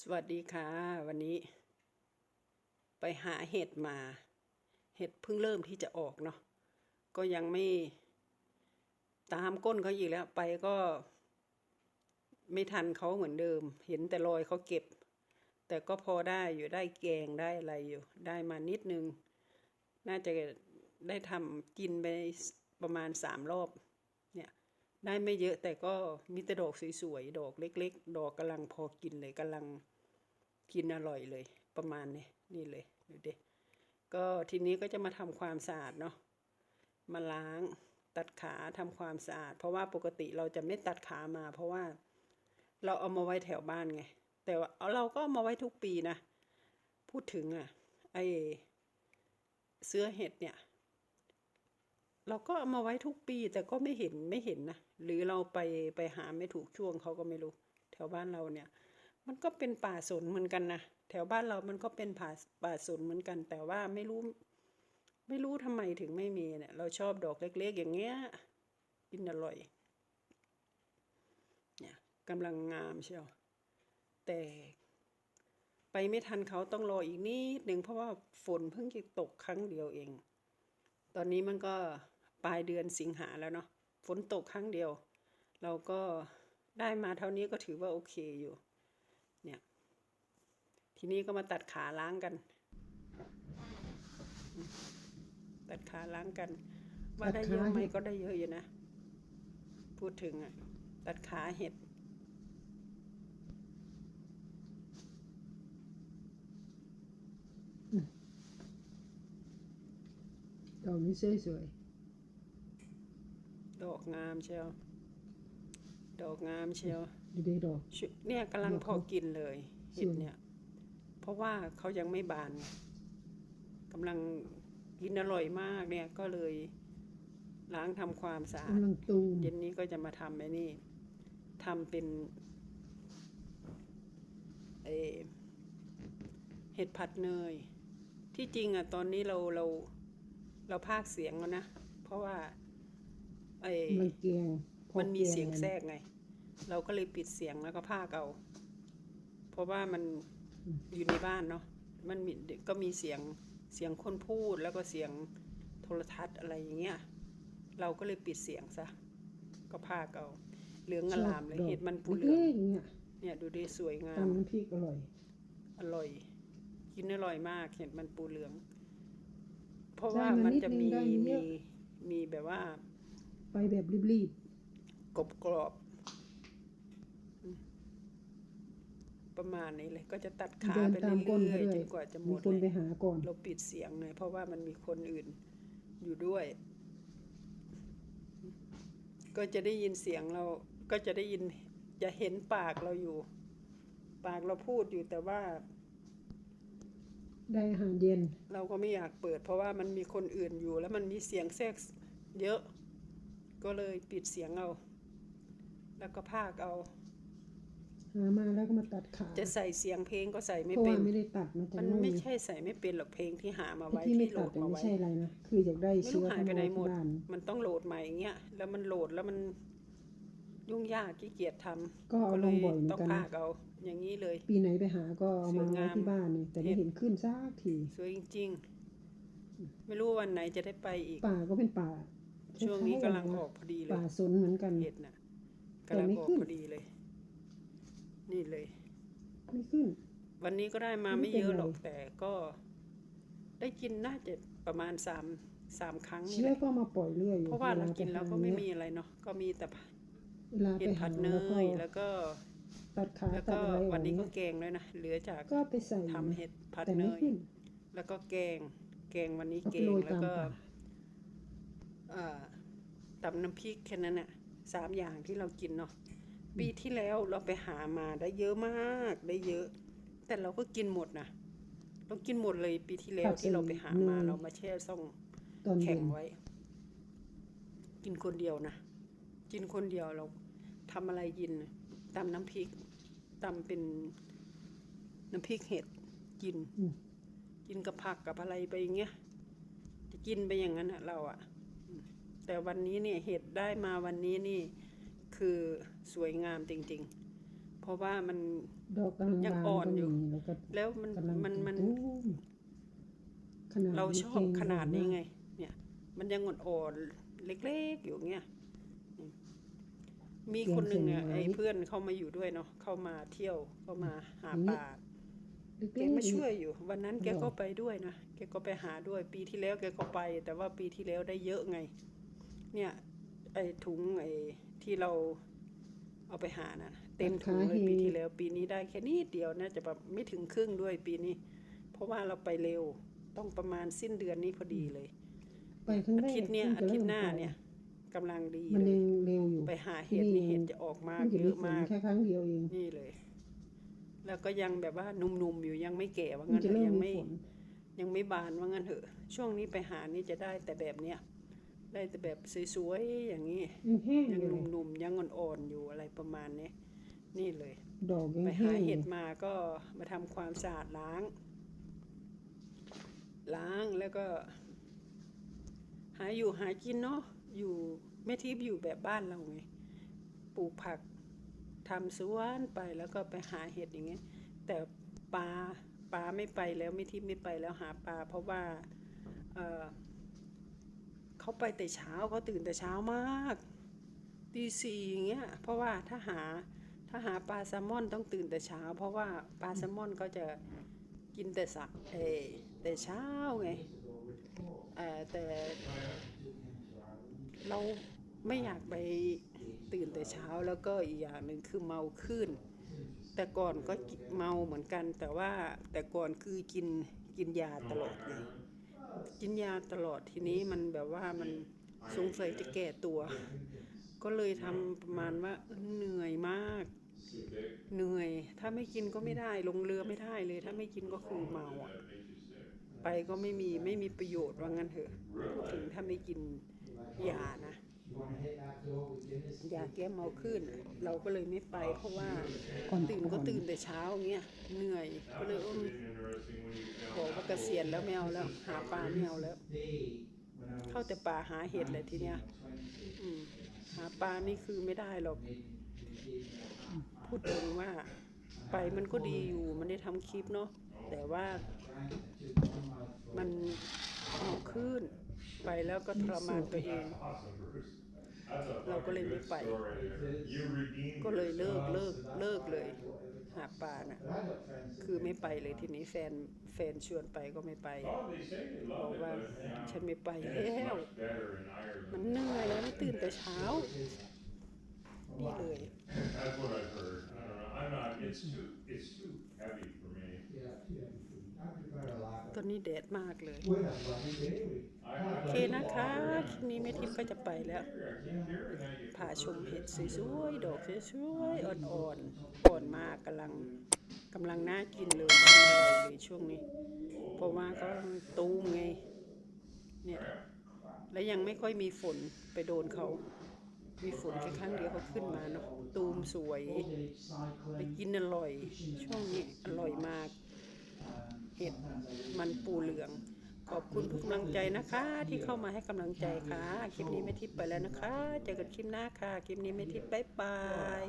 สวัสดีค่ะ วันนี้ ไปหาเห็ดมา เห็ดเพิ่งเริ่มที่จะออกเนาะก็ยังไม่ตามก้นเขาอีกแล้ว ไปก็ ไม่ทันเขาเหมือนเดิม เห็นแต่รอยเขาเก็บ แต่ก็พอได้อยู่ได้แกงได้อะไรอยู่ ได้มานิดนึง น่าจะได้ทำกินไปประมาณสามรอบ ได้ไม่เยอะแต่ก็มีแต่ดอกสวยๆ ดอกเล็ก ๆ ดอกกำลังพอกินเลยกำลังกินอร่อยเลย ประมาณนี้นี่เลยดูดิก็ทีนี้ก็จะมาทำความสะอาดเนาะมาล้างตัดขาทำความสะอาด เพราะว่าปกติเราจะไม่ตัดขามาเพราะว่าเราเอามาไว้แถวบ้านไง แต่ว่าเอาเราก็เอามาไว้ทุกปีนะ พูดถึงอะไอเสื้อเห็ดเนี่ย เราก็เอามาไว้ทุกปีแต่ก็ไม่เห็นไม่เห็นนะหรือเราไปไปหาไม่ถูกช่วงเขาก็ไม่รู้ แถวบ้านเราเนี่ย มันก็เป็นป่าสนเหมือนกันนะแถวบ้านเรามันก็เป็นป่าป่าสนเหมือนกัน แต่ว่าไม่รู้ ไม่รู้ทำไมถึงไม่มีเนี่ย เราชอบดอกเล็ก ๆ อย่างเงี้ยกินอร่อย เนี่ยกำลังงามเชียวแต่ไปไม่ทันเขาต้องรออีกนิดหนึ่งเพราะว่าฝนเพิ่งจะตกครั้งเดียวเอง ตอนนี้มันก็ ปลายเดือนสิงหาแล้วเนาะฝนตกครั้งเดียว เราก็ได้มาเท่านี้ก็ถือว่าโอเคอยู่ เนี่ย ทีนี้ก็มาตัดขาล้างกัน ตัดขาล้างกัน ว่าได้เยอะไหมก็ได้เยอะอยู่นะ พูดถึงอะ ตัดขาเห็ดดอกนี้สวยสวย ดอกงามเชียว ดอกงามเชียวๆดูดีดอก ชุเนี่ยกำลังดอกพอเขากินเลยเห็ดสวยเนี่ย เพราะว่าเขายังไม่บานไงกำลังกินอร่อยมากเนี่ยก็เลยล้างทำความสะอาดกำลังตูมเย็นนี้ก็จะมาทำไอ้นี่ทำเป็นเออเห็ดผัดเนย ที่จริงอะตอนนี้เราเราเราพากย์เสียงแล้วนะ เพราะว่า ไอ้มันเกียงพอมันมีกีเสียงอัแทรกไง เราก็เลยปิดเสียงแล้วก็พากเอาเพราะว่ามันอยู่ในบ้านเนาะมันมีก็มีเสียงเสียงคนพูดแล้วก็เสียงโทรทัศน์อะไรอย่างเงี้ยเราก็เลยปิดเสียงซะก็พากเอาเหลืองอลามเลยชอบดอกเห็ดมันปูเหลืองล็กๆเนี่ยเนี่ยดูดิสวยงาตำมน้ำพริกอร่อย อร่อย กินอร่อยมากเห็ดมันปูเหลือง เพราะว่ามันจะมีมีมีแบบว่า ไปแบบรีบกรอบกรอบอืมประมาณนี้เลย ก็จะตัดๆขาเดินไปตามก้นเรื่เขาอยๆจด้วยนกว่าจะหมมีดคนเลไปยหาก่อน เราปิดเสียงหน่อยเพราะว่ามันมีคนอื่นอยู่ด้วย ก็จะได้ยินเสียงเรา ก็จะได้ยิน จะเห็นปากเราอยู่ ปากเราพูดอยู่แต่ว่า ได้อาหารเย็น เราก็ไม่อยากเปิด เพราะว่ามันมีคนอื่นอยู่ แล้วมันมีเสียงแทรกเยอะ ก็เลยปิดเสียงเอา แล้วก็พากเอา หามาแล้วก็มาตัดขาจะใส่เสียงเพลงก็ใส่ไม่เพราะเป็ว่าน ไม่ได้ตัดมาจากมันนู่นไม่ใช่ใส่ไม่เป็นหรอกเพลงที่หามาไอ้ไว้ที่ไม่ที่โหลตัดดอะมาไม่ไว้ ใช่อะไรนะคืออยากได้ไม่เชื้รู้อหายไปไหนหมด ที่บ้านมันต้องโหลดใหม่อย่างเงี้ย แล้วมันโหลดแล้วมันยุ่งยากขี้เกียจทำก็เอาลงบ่อยเหมือนต้องกัน พานะกเอาอย่างนี้เลย ปีไหนไปหาก็เอามาสวยงามไว้ที่บ้านนี่แต่ไม่เห็นขึ้นสักทีสวยจริง ๆ ไม่รู้วันไหนจะได้ไปอีก ป่าก็เป็นป่า ช่วงนี้กำลังคอล้ายๆอกพอดีเลย ป่าสนเหมือนกัน เห็ดน่ะแต่กำลังไม่ออกขึ้น พอดีเลย นี่เลย ไม่ขึ้น วันนี้ก็ได้มาไม่ไม่เป็นเยอะหรอกไร แต่ก็ ได้กินน่าจะประมาณสามสามครั้งนี่เชื้แหอละก็มาปล่อยเรื่อยอยู่เพราะว่าเราไปกินแล้วหก็ไม่เนี่ยมีอะไรเนาะก็มีแต่เวลาเห็ไปดหาผัดเนแล้วก็ยแล้วก็ตัดขาแล้วตัก็ดอะไรอวัอนกนี้ก็เนี่ยแกงด้วยนะเหลือจากก็ไปใส่ทำเห็ดผัดแต่เนไม่ย ขึ้น แล้วก็แกง แกงวันนี้เอาแกไปโรงยแล้วตามก็ป่าเอ่อ ตำน้ำพริกแค่นั้นน่ะสามอย่างที่เรากินเนาะปีที่แล้วเราไปหามาได้เยอะมากได้เยอะ แต่เราก็กินหมดนะเรากินหมดเลยปีที่แล้วที่เราไปหามาเรามาแช่ซ่องตอนแข็เย็งนไว้ กินคนเดียวนะกินคนเดียวเราทำอะไรกินน่ะตำน้ำพริกตำเป็นน้ำพริกเห็ดกินอืมกินกับผักกับอะไรไปอย่างเงี้ยจะกินไปอย่างนั้นอะเราอะอืม แต่วันนี้เนี่ยเห็ดได้มาวันนี้นี่คือสวยงามจริง ๆ เพเพราะว่ามันดอกกำลังยังบานอ่อนก็อยู่มีแล้วก็แล้วมันกำลังมันมันตุ้มขนาดเราชอบนี้เงขนาดนี้มกไง เนี่ย มันยังอ่อนๆเล็กๆอยู่เงี้ยอืมมีคนหนึ่งอะไอ้เพื่อนเข้ามาอยู่ด้วยเนาะเข้ามาเที่ยวเข้ามาหาปลาเล็กแกๆมาช่วยอยู่ วันนั้นแกหรอก็ไปด้วยนะแกก็ไปหาด้วย ปีที่แล้วแกก็ไป แต่ว่าปีที่แล้วได้เยอะไง เนี่ยไอ้ถุงไอ้ที่เราเอาไปหานะเต็มถุงเลยปีที่แล้ว ปีนี้ได้แค่นิดเดียวน่าจะแบบไม่ถึงครึ่งด้วยปีนี้ เพราะว่าเราไปเร็วต้องประมาณสิ้นเดือนนี้พอดีเลยไปครั้งอาแรกทิตย์เนี้ยพิ่อางจะทิตย์ริ่มหน้าไปเนี่ยกำลังดีมันเลยัยงเร็วอยู่ไปหาเห็ดนี่เห็ดจะออกมาพิ่งจะเยมีอะฝนมากแค่ครั้งเดียวเองนี่เลย แล้วก็ยังแบบว่าหนุ่มๆอยู่ยังไม่แก่ว่ามันงั้นจะเถเริ่อะมยังมีไม่ฝนยังไม่บานว่างั้นเถอะ ช่วงนี้ไปหานี่จะได้แต่แบบเนี้ย ได้แต่แบบสวยๆอย่างนี้ยังแห้งยังอยู่เลยหนุ่มๆยังอ่อนๆอยู่อะไรประมาณนี้นี่เลยดอกยังไปแห้หางอเห็ยู่ดมาก็มาทำความสะอาดล้าง ล้างแล้วก็ หาอยู่หากินเนาะอยู่แม่ทิพย์อยู่แบบบ้านเราไงปลูกผักทำสวนไปแล้วก็ไปหาเห็ดอย่างเงี้ยแต่ปลาปลาไม่ไปแล้วแม่ทิพย์ไม่ไปแล้วหาปลาเพราะว่าเอ่อ เขาไปแต่เช้าเขาตื่นแต่เช้ามากตีสี่อย่างเงี้ยเพราะว่าถ้าหาถ้าหาปลาแซลมอนต้องตื่นแต่เช้า เพราะว่าปลาแซลมอนเขาจะกินแต่สักเอแต่เช้าไงแต่เราไม่อยากไปตื่นแต่เช้าแล้วก็อีกอย่างหนึ่งคือเมาขึ้น แต่ก่อนก็เมาเหมือนกัน แต่ว่าแต่ก่อนคือกินกินยาตลอดไง กินยาตลอดทีนี้มันแบบว่ามันสงสัยจะแก่ตัว ก็เลยทำประมาณว่าเออเหนื่อยมาก เหนื่อย ถ้าไม่กินก็ไม่ได้ ลงเรือไม่ได้เลย ถ้าไม่กินก็คือเมาอะไปก็ไม่มีไม่มีประโยชน์ว่างั้นเถอะพูดถึงถ้าไม่กินยานะ ยาแก้เมาขึ้น เราก็เลยไม่ไป เพราะว่าก่อนตื่นก็ตื่นแต่เช้าอย่างเงี้ยเหนื่อยก็เลยเออบอกว่าเกษียณแล้วไม่เอาแล้ว หาปลาไม่เอาแล้ว เข้าแต่ป่าหาเห็ดเลยทีเนี้ยอืมหาปลานี่คือไม่ได้หรอก พูดถึงว่า ไปมันก็ดีอยู่มันได้ทำคลิปเนาะแต่ว่ามันเอาขึ้น ไปแล้วก็ทรมานตัวเอง เราก็เลยไม่ไป ก็เลยเลิกเลิกเลิกเลย หาปลาน่ะ คือไม่ไปเลยทีนี้แฟนแฟนชวนไปก็ไม่ไปบอกว่าฉันไม่ไปแล้วมันเหนื่อยแล้วไม่ตื่นแต่เช้านี่เลย ตอนนี้แดดมากเลย โอเคนะคะคลิปนี้แม่ทิพย์ก็จะไปแล้วพาชมเห็ดสวยๆดอกสวยๆอ่อนๆอ่อนมากกำลังกำลังน่ากินเลยอร่อยเลยช่วงนี้ เพราะว่าก็ตูมไงเนี่ยและยังไม่ค่อยมีฝนไปโดนเขามีฝนแค่ครั้งเดียวเขาขึ้นมาเนาะตูมสวย ไปกินอร่อย ช่วงนี้อร่อยมาก เห็ดมันปูเหลือง ขอบคุณทุกกำลังใจนะคะ ที่เข้ามาให้กำลังใจค่ะ คลิปนี้ไม่ทิพย์ไปแล้วนะคะ เจอกันคลิปหน้าค่ะ คลิปนี้ไม่ทิพย์บ๊ายบาย